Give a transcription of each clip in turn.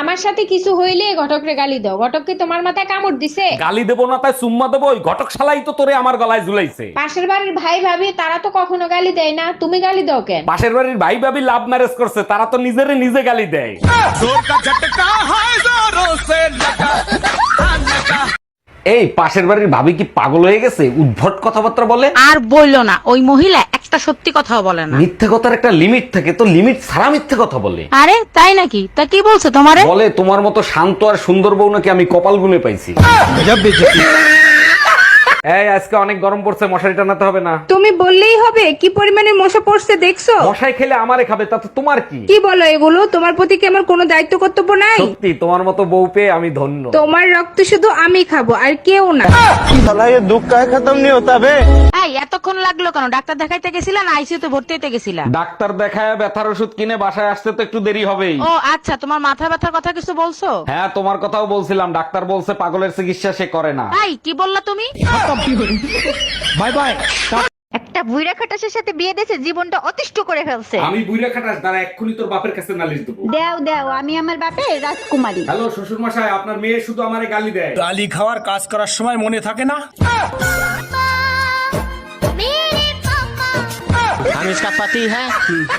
আমার সাথে কিছু হইলে ঘটকরে গালি দাও। ঘটক কি তোমার মাথায় কামড় দিছে? গালি দেবো না তাই সুম্মা দেবো? ওই ঘটক শালাই তো তোরে আমার গলায় ঝুলাইছে। পাশের বাড়ির ভাই ভাবি তারা তো কখনো গালি দেয় না। তুমি গালি দাও কেন? পাশের বাড়ির ভাই ভাবি লাভ ম্যারেজ করছে তারা তো নিজেরে নিজে গালি দেয়। এই পাশের বাড়ির ভাবি কি পাগল হয়ে গেছে? উদ্ভট কথাবার্তা বলে। আর বলল না ওই মহিলা একটা সত্যি কথাও বলে না। মিথ্যে কথার একটা লিমিট থাকে তো লিমিট ছাড়া মিথ্যে কথা বলে। আরে তাই নাকি? তা কি বলছে তোমারে? বলে তোমার মতো শান্ত আর সুন্দর বউ নাকি আমি কপাল গুনে পাইছি? এই আজকে অনেক গরম পড়ছে মশারি টানাতে হবে না। তুমি বললেই হবে কি পরিমাণে মশা পড়ছে দেখছ? মশাই খেলে আমারে খাবে তাতে তোমার কি? কি বলো এগুলো? তোমার প্রতি কি আমার কোনো দায়িত্ব কর্তব্য নাই? সত্যি তোমার মতো বউ পেয়ে আমি ধন্য। তোমার রক্ত শুধু আমি খাব আর কেউ না। এই এতক্ষণ লাগল কেন? ডাক্তার দেখাইতে গেছিলা না আইসিইউতে ভর্তি হইতে গেছিলা? ডাক্তার দেখায় ব্যথার ওষুধ কিনে বাসায় আসতে তো একটু দেরি হবেই। ও আচ্ছা তোমার মাথা ব্যথার কথা কিছু বলছো? হ্যাঁ তোমার কথাও বলছিলাম ডাক্তার বলছে পাগলের চিকিৎসা সে করে না। এই কি বললা তুমি? বাই বাই একটা বুইরা খাটাসের সাথে বিয়ে দিয়েছে জীবনটা অতিষ্ঠ করে ফেলছে আমি বুইরা খাটাস দাঁড়া এক্ষুনি তোর বাপের কাছে নালিশ দেবো দেও দেও আমি আমার বাপে রাজকুমারী হ্যালো শ্বশুর মশাই আপনার মেয়ে শুধু আমারে গালি দেয় গালি খাওয়ার কাজ করার সময় মনে থাকে না हम इसका पति है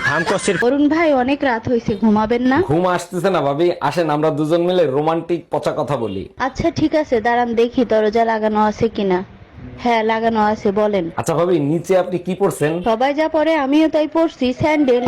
हमको सिर्फ অরুণ ভাই অনেক রাত হয়েছে ঘুমাবেন না ঘুম আসতেছে না ভাবি আসেন আমরা দুজন মিলে রোমান্টিক পচা কথা বলি আচ্ছা ঠিক আছে দাঁড়ান দেখি দরজা লাগানো আছে কিনা হ্যাঁ লাগানো আছে বলেন। আচ্ছা ভাবি নিচে আপনি কি পড়ছেন সবাই যা পরে আমিও তাই পড়ছি স্যান্ডেল।